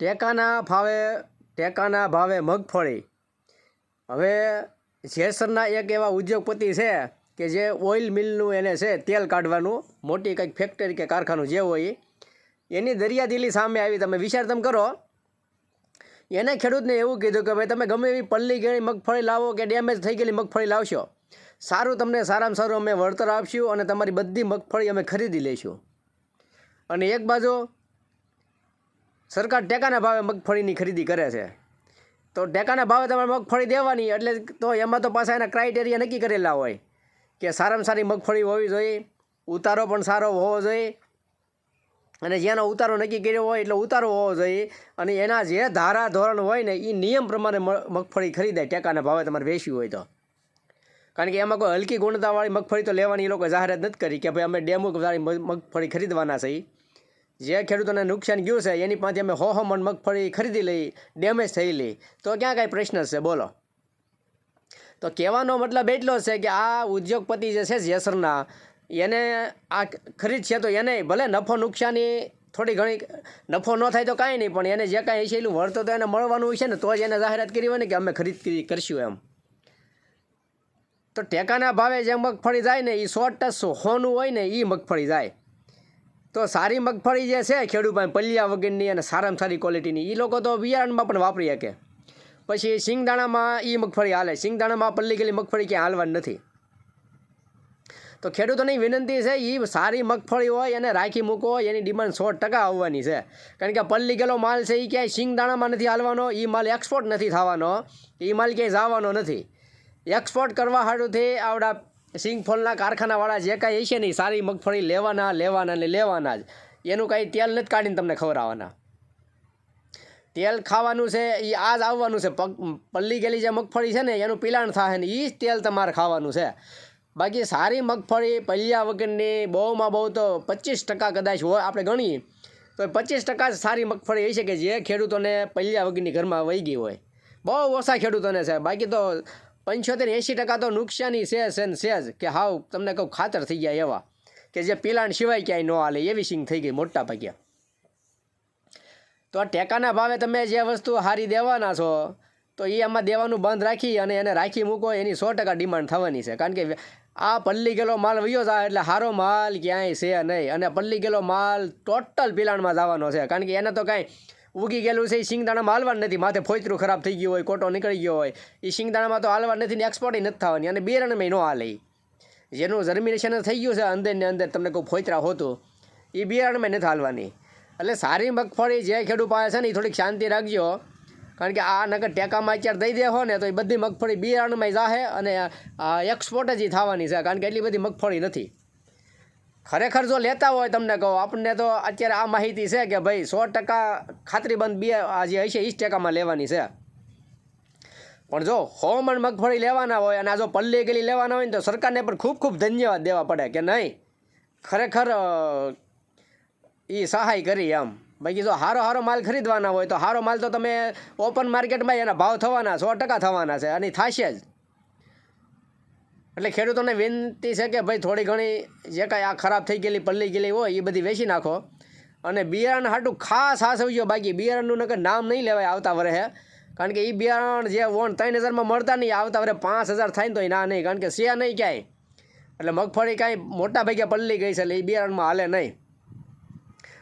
ટેકાના ભાવે ટેકાના ભાવે મગફળી હવે જેસરના એક એવા ઉદ્યોગપતિ છે કે જે ઓઇલ મિલનું એને છે તેલ કાઢવાનું, મોટી કંઈક ફેક્ટરી કે કારખાનું જે હોય. એની દરિયાદિલી સામે આવી. તમે વિચાર તમે કરો, એને ખેડૂતને એવું કીધું કે ભાઈ, તમે ગમે એવી પલ્લી ગયેલી મગફળી લાવો કે ડેમેજ થઈ ગયેલી મગફળી લાવશો. સારું તમને સારામાં સારું અમે વળતર આપશું અને તમારી બધી મગફળી અમે ખરીદી લઈશું. અને એક બાજુ સરકાર ટેકાના ભાવે મગફળીની ખરીદી કરે છે. તો ટેકાના ભાવે તમારે મગફળી દેવાની, એટલે તો એમાં તો પાછા એના ક્રાઇટેરિયા નક્કી કરેલા હોય કે સારામાં સારી મગફળી હોવી જોઈએ, ઉતારો પણ સારો હોવો જોઈએ. અને જેનો ઉતારો નક્કી કર્યો હોય એટલે ઉતારો હોવો જોઈએ. અને એના જે ધારા ધોરણ હોય ને એ નિયમ પ્રમાણે મગફળી ખરીદાય ટેકાના ભાવે તમારે વેચવી હોય તો. કારણ કે એમાં કોઈ હલકી ગુણતાવાળી મગફળી તો લેવાની એ લોકો જાહેરાત નથી કરી કે ભાઈ અમે ડેમો મગફળી ખરીદવાના છે ઈ. જે ખેડૂતોને નુકસાન ગયું છે, એની પાસે અમે હો હો મણ મગફળી ખરીદી લઈ ડેમેજ થયેલી તો ક્યાં કાંઈ પ્રશ્ન છે? બોલો. તો કહેવાનો મતલબ એટલો છે કે આ ઉદ્યોગપતિ જે છે, જેસરના, એને આ ખરીદ છે તો એને ભલે નફો નુકસાની થોડી ઘણી, નફો ન થાય તો કાંઈ નહીં, પણ એને જે કાંઈ છે એનું વળતર તો એને મળવાનું હોય છે ને, તો જ એને જાહેરાત કરી હોય ને કે અમે ખરીદ કરશું એમ. તો ટેકાના ભાવે જે મગફળી જાય ને એ સો ટસ હોનું હોય ને એ મગફળી જાય. તો સારી મગફળી જે છે ખેડૂત પલ્યા વગરની અને સારામાં સારી ક્વોલિટીની એ લોકો તો બિયારણમાં પણ વાપરી શકે. પછી સિંગદાણામાં એ મગફળી હાલે. સિંગદાણામાં પલ્લી ગયેલી મગફળી ક્યાંય હાલવાની નથી. તો ખેડૂતોની વિનંતી છે એ સારી મગફળી હોય અને રાખી મૂકો, એની ડિમાન્ડ સો ટકા આવવાની છે. કારણ કે પલ્લી ગયેલો માલ છે એ ક્યાંય સિંગદાણામાં નથી હાલવાનો એ માલ એક્સપોર્ટ નથી થવાનો એ માલ ક્યાંય જવાનો નથી. એક્સપોર્ટ કરવા હાડુથી આવડા સિંગફળના કારખાનાવાળા જે કાંઈ હશે ને સારી મગફળી લેવાના લેવાના ને લેવાના જ. એનું કાંઈ તેલ નથી કાઢીને તમને ખવડાવવાના. તેલ ખાવાનું છે એ આ જ આવવાનું છે. પગ, પલ્લી ગયેલી જે મગફળી છે ને, એનું પિલાણ થાય ને એ જ તેલ તમારે ખાવાનું છે. બાકી સારી મગફળી, પલ્યા વગરની બહુમાં બહુ તો પચીસ ટકા કદાચ હોય, આપણે ગણીએ, તો પચીસ ટકા જ સારી મગફળી હોય છે કે જે ખેડૂતોને પલ્યા વગરની ઘરમાં વહી ગઈ હોય. બહુ ઓછા ખેડૂતોને છે. બાકી તો પંચોતેર એંશી ટકા તો નુકસાની છે છે જ કે હાવ તમને કહું ખાતર થઈ ગયા એવા કે જે પિલાણ સિવાય ક્યાંય ન હાલે, એવી સિંગ થઈ ગઈ મોટા ભાગ્યા તો આ ટેકાના ભાવે તમે જે વસ્તુ હારી દેવાના છો, તો એ આમાં દેવાનું બંધ રાખી અને એને રાખી મૂકો, એની સો ટકા ડિમાન્ડ થવાની છે. કારણ કે આ પલ્લી ગયેલો માલ વયો જાય એટલે સારો માલ ક્યાંય છે નહીં. અને પલ્લી ગયેલો માલ ટોટલ પિલાણમાં જવાનો છે. કારણ કે એને તો કાંઈ ઉગી ગયેલું છે એ સિંગદાણામાં હાલવાનું નથી. માથે ફોતરું ખરાબ થઈ ગયું હોય, કોટો નીકળી ગયો હોય એ સિંગદાણામાં તો હાલવા નથી ને એક્સપોર્ટ નથી થવાની. અને બિયારણમાં ન હાલે જેનું જર્મિનેશન થઈ ગયું છે, અંદર ને અંદર તમને કોઈ ફોતરા હોતું એ બિયારણમાં નથી હાલવાની. એટલે સારી મગફળી જે ખેડૂત પાસે છે ને એ થોડીક શાંતિ રાખજો. કારણ કે આ નગર ટેકામાં અત્યારે દઈ દેહો ને, તો એ બધી મગફળી બિયારણમાં જાહે અને એક્સપોર્ટ જ થવાની છે, કારણ કે એટલી બધી મગફળી નથી. ખરેખર જો લેતા હોય તમને કહો, આપણને તો અત્યારે આ માહિતી છે કે ભાઈ સો ટકા ખાતરીબંધ બે જે હશે ઈસ ટકામાં લેવાની છે. પણ જો સો મણ મગફળી લેવાના હોય અને આ જો પલ્લી ગેલી લેવાના હોય ને તો સરકારને પણ ખૂબ ખૂબ ધન્યવાદ દેવા પડે કે નહીં? ખરેખર એ સહાય કરી એમ. બાકી જો હારો હારો માલ ખરીદવાના હોય તો હારો માલ તો તમે ઓપન માર્કેટમાં એના ભાવ થવાના, સો ટકા થવાના છે, અને થશે જ. એટલે ખેડૂતોને વિનંતી છે કે ભાઈ થોડી ઘણી જે કાંઈ આ ખરાબ થઈ ગયેલી, પલ્લી ગયેલી હોય, એ બધી વેચી નાખો. અને બિયારણ હાટું ખાસ હાસવજો બાકી. બિયારણનું નગર નામ નહીં લેવાય આવતા વરે કારણ કે એ બિયારણ જે વોન ત્રણ હજારમાં મળતા નહીં, આવતા વરે પાંચ હજાર થાય ને તો ના નહીં. કારણ કે શિયા નહીં ક્યાંય. એટલે મગફળી કાંઈ મોટા ભાગે પલ્લી ગઈ છે એટલે એ બિયારણમાં હાલે નહીં.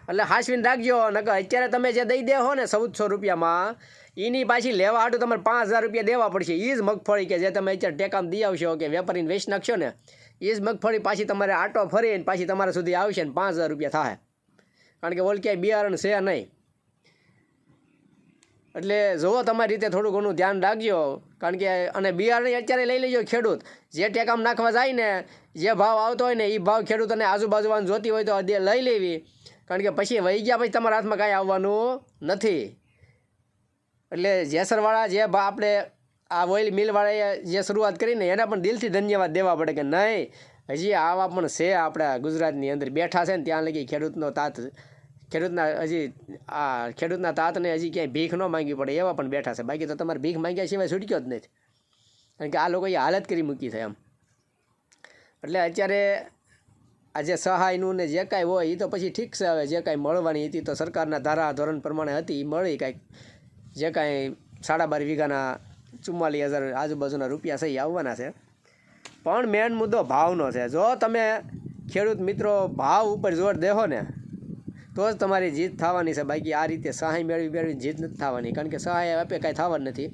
એટલે હાસવીને રાખજો, નકર અત્યારે તમે જે દઈ દેહો ને ચૌદસો રૂપિયામાં એની પાછી લેવા હાટું તમારે પાંચ હજાર રૂપિયા દેવા પડશે. એ જ મગફળી કે જે તમે અત્યારે ટેકામ દી આવશો કે વેપારીને વેચી નાખશો ને એ જ મગફળી પાછી તમારે આટો ફરીને પાછી તમારા સુધી આવશે ને પાંચ હજાર રૂપિયા થાય. કારણ કે ઓલ ક્યાંય બિયારણ છે નહીં. એટલે જુઓ તમારી રીતે થોડું ઘણું ધ્યાન રાખજો. કારણ કે અને બિયારણ અત્યારે લઈ લેજો ખેડૂત. જે ટેકામ નાખવા જાય ને, જે ભાવ આવતો હોય ને એ ભાવ ખેડૂતોને આજુબાજુવાનું જોતી હોય તો લઈ લેવી. કારણ કે પછી વહી ગયા પછી તમારા હાથમાં કાંઈ આવવાનું નથી. એટલે જેસરવાળા જે આપણે આ ઓઇલ મિલવાળાએ જે શરૂઆત કરીને એના પણ દિલથી ધન્યવાદ દેવા પડે કે નહીં, હજી આવા પણ છે આપણા ગુજરાતની અંદર. બેઠા છે ને ત્યાં લગી ખેડૂતનો તાત, ખેડૂતના હજી આ ખેડૂતના તાતને હજી ક્યાંય ભીખ ન માંગવી પડે એવા પણ બેઠા છે. બાકી તો તમારે ભીખ માંગ્યા સિવાય છૂટક્યો જ નથી. કારણ કે આ લોકોએ હાલત કરી મૂકી છે એમ. એટલે અત્યારે આ જે સહાયનું ને જે કાંઈ હોય એ તો પછી ઠીક છે, હવે જે કાંઈ મળવાની હતી તો સરકારના ધારા, ધોરણ પ્રમાણે હતી એ મળી કાંઈક. જે કાંઈ સાડા બાર વીઘાના ચુમ્માલીસ હજાર આજુબાજુના રૂપિયા છે આવવાના છે. પણ મેન મુદ્દો ભાવનો છે. જો તમે ખેડૂત મિત્રો ભાવ ઉપર જોર દેહો ને, તો જ તમારી જીત થવાની છે. બાકી આ રીતે સહાય મેળવી મેળવી જીત નથી થવાની. કારણ કે સહાય આપે કાંઈ થવાનું નથી.